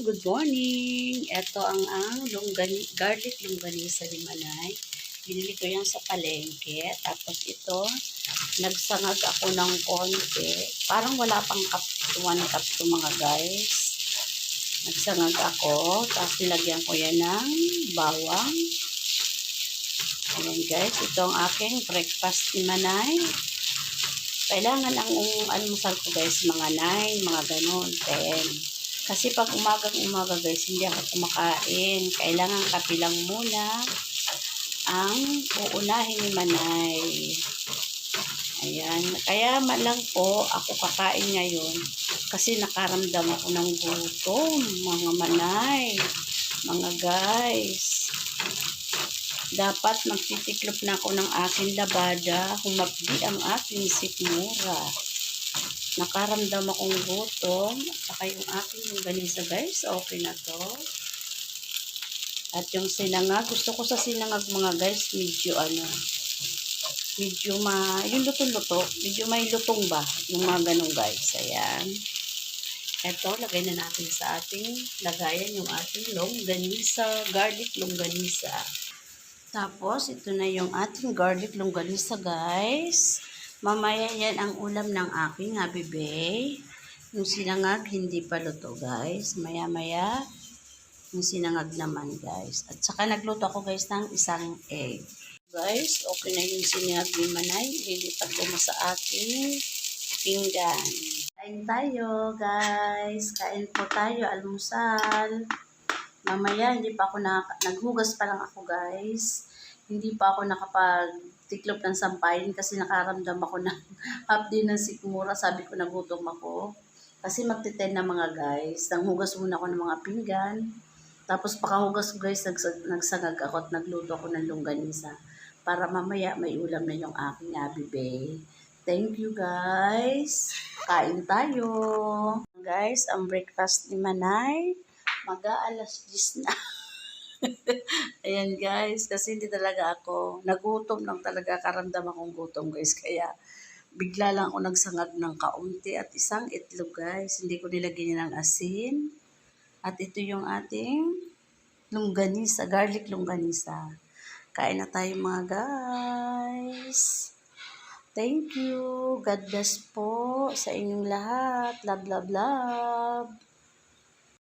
good morning. Ito ang ang lunggani, garlic longganisa ni Manay. Binili ko yan sa palengke. Tapos ito, nagsangag ako ng konti. Parang wala pang cup, one cup to mga guys. Nagsangag ako. Tapos nilagyan ko yan ng bawang. Ayan guys, ito ang aking breakfast ni Manay. Kailangan ang um, almusal ko guys, mga 9, mga ganun, 10. Kasi pag umagang umaga guys, hindi ako kumakain. Kailangan kape muna ang uunahin ni Manay. Ayan. Kaya malang po ako kakain ngayon kasi nakaramdam ako ng gutom, mga manay, mga guys. Dapat magtitiklop na ako ng aking labada, humapdi ang aking sikmura. Nakaramdam akong gutom, at saka yung aking longganisa guys, okay na to. At yung sinangag, gusto ko sa sinangag mga guys, medyo ano, medyo ma, yung lutong-luto, medyo may lutong ba, yung mga ganun guys, ayan. Ito, lagay na natin sa ating lagayan yung ating longganisa, garlic longganisa. Tapos, ito na yung ating garlic longganisa, guys. Mamaya yan ang ulam ng aking habibe. Yung sinangag, hindi pa luto, guys. Maya-maya, yung sinangag naman, guys. At saka nagluto ako, guys, ng isang egg. Guys, okay na yung sinangag ni Manay. Lilipat ko na sa aking pinggan. Kain tayo, guys. Kain po tayo, almusal. Mamaya, hindi pa ako na, naghugas pa lang ako guys. Hindi pa ako nakapag-tiklop ng sampayin kasi nakaramdam ako ng update ng sikmura. Sabi ko nagutom ako. Kasi magtiten na mga guys. Nanghugas muna ako ng mga pinggan. Tapos pakahugas ko guys, nagsag, nagsangag ako at nagluto ako ng longganisa. Para mamaya may ulam na yung aking abibe. Thank you guys. Kain tayo. Guys, ang breakfast ni Manay mag-aalas 10 na. Ayan guys, kasi hindi talaga ako, nagutom lang talaga, karamdam akong gutom guys. Kaya bigla lang ako nagsangag ng kaunti at isang itlog guys. Hindi ko nilagyan ng asin. At ito yung ating longganisa, garlic longganisa. Kain na tayo mga guys. Thank you. God bless po sa inyong lahat. Love, love, love.